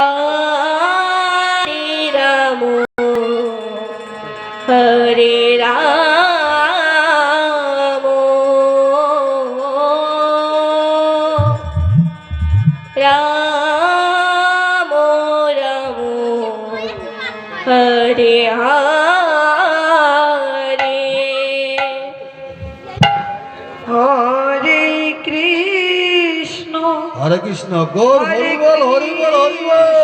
હરે રામ હરે રામ રામ રામ હરે હા হরে কৃষ্ণ গৌর হরি বল হরি বল হরি বল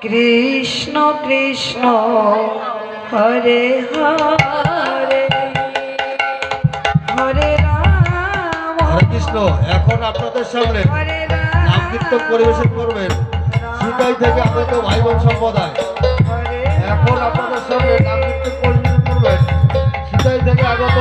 কৃষ্ণ কৃষ্ণ হরে হরে। হরে রাম। হরে কৃষ্ণ এখন আপনাদের সামনে নাম কীর্তন পরিবেশন করবেন। সিটাই থেকে আগত ভাই বোন সম্প্রদায়। এখন আপনাদের সামনে নাম কীর্তন পরিবেশন করবেন। সিটাই থেকে আগত